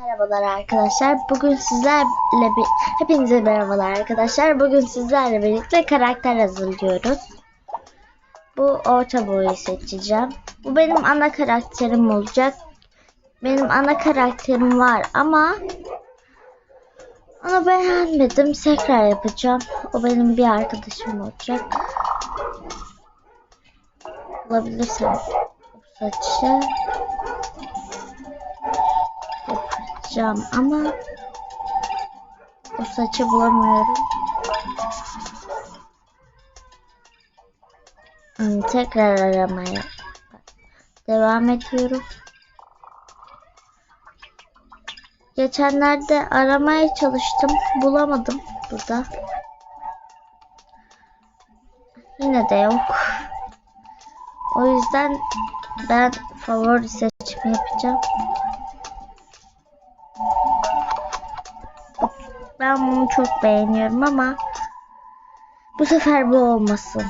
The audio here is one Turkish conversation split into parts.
Merhabalar arkadaşlar. Bugün sizlerle bir hepinize merhabalar arkadaşlar. Bugün sizlerle birlikte karakter hazırlıyoruz. Bu orta boyu seçeceğim. Bu benim ana karakterim olacak. Benim ana karakterim var ama onu beğenmedim. Tekrar yapacağım. O benim bir arkadaşım olacak. Bulabilirsem bu saçı yapacağım ama o saçı bulamıyorum. Hmm, Tekrar aramaya devam ediyorum. Geçenlerde aramaya çalıştım. Bulamadım burada. Yine de yok. O yüzden ben favori seçimi yapacağım. Ben bunu çok beğeniyorum ama bu sefer bu olmasın.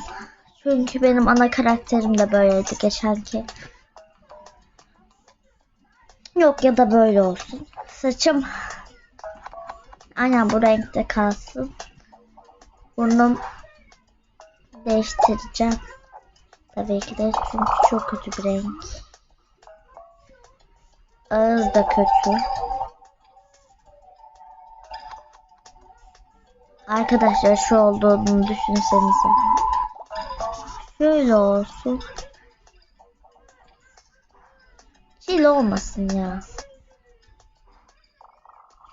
Çünkü benim ana karakterim de böyleydi geçenki. Yok ya da böyle olsun. Saçım aynen bu renkte kalsın. Burnum değiştireceğim. Tabii ki de çünkü çok kötü bir renk. Ağız da kötü. Arkadaşlar şu olduğunu düşünsenize. Şöyle olsun. Çil olmasın ya.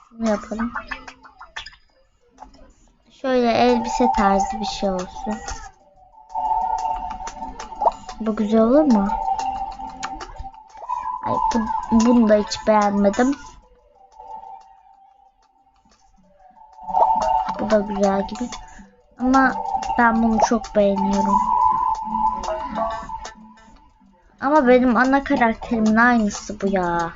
Şunu yapalım. Şöyle elbise tarzı bir şey olsun. Bu güzel olur mu? Ay bu, bunu da hiç beğenmedim. Da güzel gibi. Ama ben bunu çok beğeniyorum. Ama benim ana karakterimin aynısı bu ya.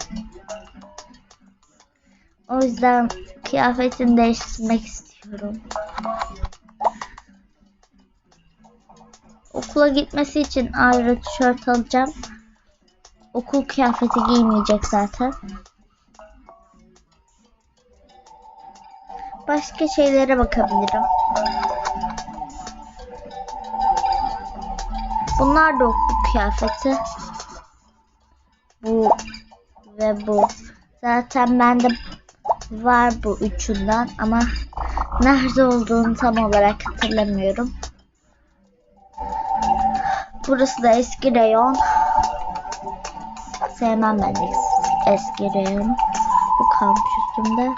O yüzden kıyafetini değiştirmek istiyorum. Okula gitmesi için ayrı tişört alacağım. Okul kıyafeti giymeyecek zaten. Başka şeylere bakabilirim. Bunlar da okul kıyafeti. Bu ve bu. Zaten bende var bu üçünden ama nerede olduğunu tam olarak hatırlamıyorum. Burası da eski reyon. Sevmem ben es- eski reyonu. Bu kampüsümde.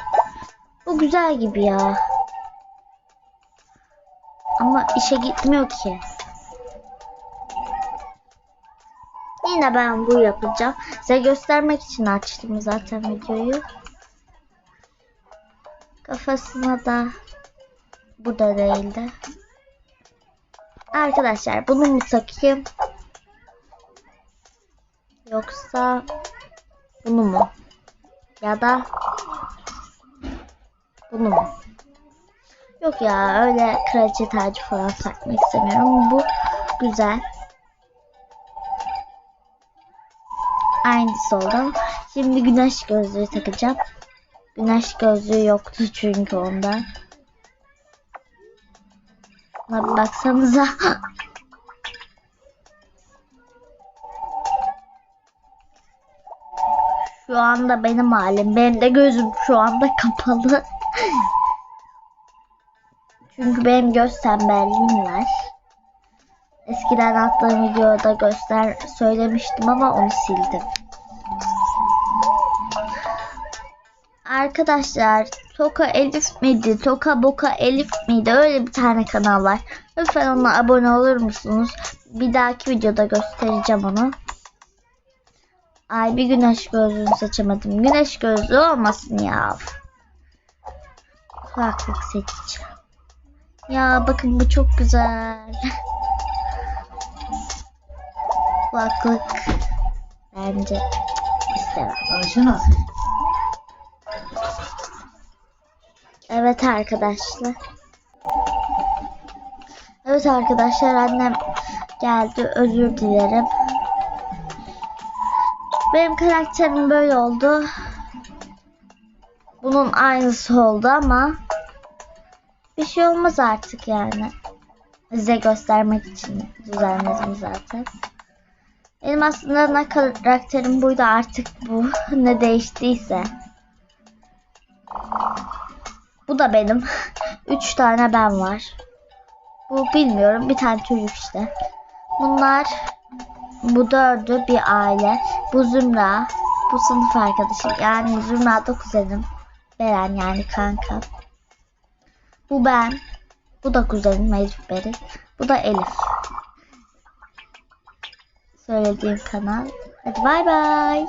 Bu güzel gibi ya. Ama işe gitmiyor ki. Yine ben bu yapacağım. Size göstermek için açtım zaten videoyu. Kafasına da bu da değildi. Arkadaşlar bunu mu takayım? Yoksa bunu mu? Ya da bunu mu? Yok ya öyle kraliçe tacı falan takmak istemiyorum. Bu güzel. Aynısı oldu. Şimdi güneş gözlüğü takacağım. Güneş gözlüğü yoktu çünkü onda. Buna bir baksanıza. Şu anda benim halim. Benim de gözüm şu anda kapalı. Çünkü benim göz tembelliğim var. Eskiden attığım videoda göster söylemiştim ama onu sildim. Arkadaşlar Toka Elif miydi? Toka Boka Elif miydi? Öyle bir tane kanal var. Lütfen ona abone olur musunuz? Bir dahaki videoda göstereceğim onu. Ay bir güneş gözlüğünü seçemedim. Güneş gözlüğü olmasın ya. Kulaklık seçeceğim. Ya bakın bu çok güzel. Kulaklık bence istemem. Ayşena. Evet arkadaşlar. Evet arkadaşlar annem geldi. Özür dilerim. Benim karakterim böyle oldu. Bunun aynısı oldu ama bir şey olmaz artık yani. Size göstermek için düzenledim zaten. Benim aslında ana karakterim buydu artık bu ne değiştiyse. Bu da benim. Üç tane ben var. Bu bilmiyorum bir tane çocuk işte. Bunlar bu dördü bir aile. Bu Zümra. Bu sınıf arkadaşım. Yani Zümra da kuzenim. Beren yani kanka. Bu ben. Bu da kuzenim Elif Beri. Bu da Elif. Söylediğim kanal. Hadi bay bay.